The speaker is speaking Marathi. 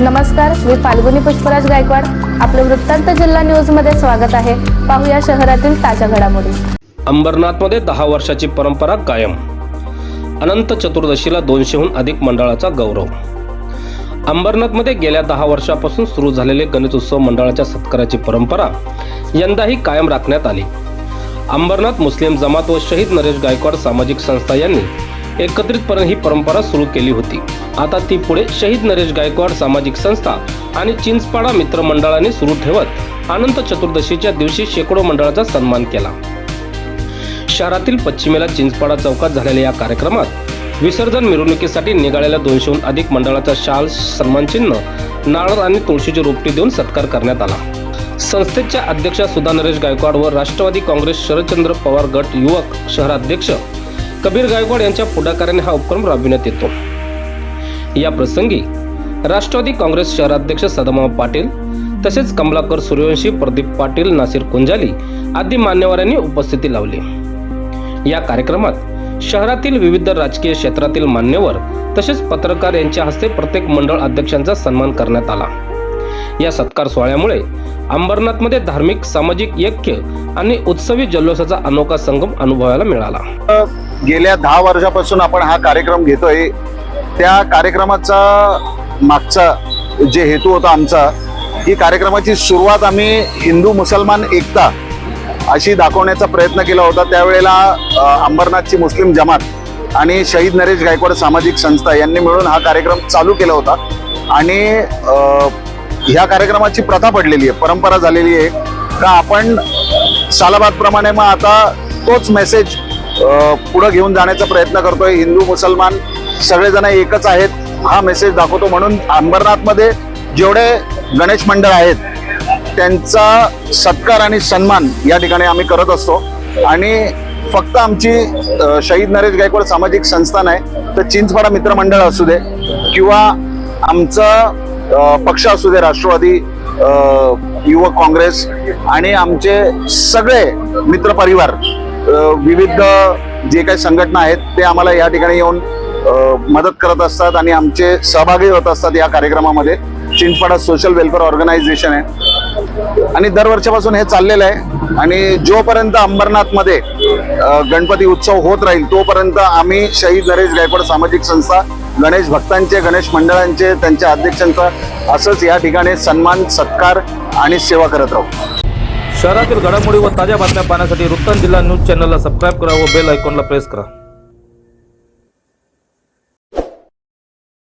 नमस्कार मी फाल्गुनी पुष्पराज गायकवाड. आपलं वृत्तांत जिल्हा न्यूजमध्ये स्वागत आहे. पाहूया शहरातील ताज्या घडामोडी. अंबरनाथमध्ये दहा वर्षाची परंपरा कायम. अनंत चतुर्दशीला दोनशेहून अधिक मंडळाचा गौरव. अंबरनाथमध्ये गेल्या दहा वर्षापासून सुरू झालेले गणेशोत्सव मंडळाच्या सत्काराची परंपरा यंदाही कायम राखण्यात आली. अंबरनाथ मुस्लिम जमात व शहीद नरेश गायकवाड सामाजिक संस्था यांनी एकत्रितपणे ही परंपरा सुरू केली होती. आता ती पुढे शहीद नरेश गायकवाड सामाजिक संस्था आणि चिंचपाडा मित्र मंडळाने सुरू ठेवत अनंत चतुर्दशीच्या दिवशी शेकडो मंडळाचा सन्मान केला. शहरातील पश्चिमेला चिंचपाडा चौकात झालेल्या या कार्यक्रमात विसर्जन मिरवणुकीसाठी निघालेल्या दोनशेहून अधिक मंडळाचा शाल सन्मानचिन्ह नारळ आणि तुळशीची रोपटी देऊन सत्कार करण्यात आला. संस्थेच्या अध्यक्षा सुधा नरेश गायकवाड व राष्ट्रवादी काँग्रेस शरदचंद्र पवार गट युवक शहराध्यक्ष कबीर गायकवाड यांच्या पुढाकाराने हा उपक्रम राबविण्यात येतो. या प्रसंगी राष्ट्रवादी काँग्रेस शहराध्यक्ष सदामाव पाटील तसेच कमलाकर सूर्यवंशी प्रदीप पाटील नासिर कुंजाली आदी मान्यवरांनी उपस्थिती लावली. या कार्यक्रमात शहरातील विविध राजकीय क्षेत्रातील मान्यवर तसेच पत्रकार यांच्या हस्ते प्रत्येक मंडळ अध्यक्षांचा सन्मान करण्यात आला. या सत्कार सोहळ्यामुळे अंबरनाथमध्ये धार्मिक सामाजिक ऐक्य आणि उत्सवी जल्लोषाचा अनोखा संगम अनुभवायला मिळाला. गेल्या दहा वर्षापासून आपण हा कार्यक्रम घेतोय. त्या कार्यक्रमाचा मागचा जे हेतू होता आमचा ही कार्यक्रमाची सुरुवात आम्ही हिंदू मुसलमान एकता अशी दाखवण्याचा प्रयत्न केला होता. त्यावेळेला अंबरनाथची मुस्लिम जमात आणि शहीद नरेश गायकवाड सामाजिक संस्था यांनी मिळून हा कार्यक्रम चालू केला होता. आणि ह्या कार्यक्रमाची प्रथा पडलेली आहे परंपरा झालेली आहे. का आपण सालाबादप्रमाणे मग आता तोच मेसेज पुढे घेऊन जाण्याचा प्रयत्न करतोय. हिंदू मुसलमान सगळेजण एकच आहेत हा मेसेज दाखवतो. म्हणून अंबरनाथमध्ये जेवढे गणेश मंडळ आहेत त्यांचा सत्कार आणि सन्मान या ठिकाणी आम्ही करत असतो. आणि फक्त आमची शहीद नरेश गायकवाड सामाजिक संस्थान आहे तर चिंचपाडा मित्रमंडळ असू दे किंवा आमचं पक्ष असू दे राष्ट्रवादी युवक काँग्रेस आणि आमचे सगळे मित्रपरिवार विविध जे काही संघटना आहेत ते आम्हाला या ठिकाणी येऊन मदत करत असतात आणि आमचे सहभागी होत असतात या कार्यक्रमामध्ये. चिंचपाडा सोशल वेलफेअर ऑर्गनायझेशन आहे. आणि दरवर्षापासून हे चाललेलं आहे. आणि जोपर्यंत अंबरनाथमध्ये गणपती उत्सव होत राहील तोपर्यंत आम्ही शहीद नरेश गायकवाड सामाजिक संस्था गणेश भक्तांचे गणेश मंडळांचे त्यांच्या अध्यक्षांचा असंच या ठिकाणी सन्मान सत्कार आणि सेवा करत राहू. शहरातील घडामोडी व ताज्या बातम्या पाहण्यासाठी वृत्तांत जिल्हा न्यूज चॅनलला सबस्क्राईब करा व बेल आयकॉनला प्रेस करा.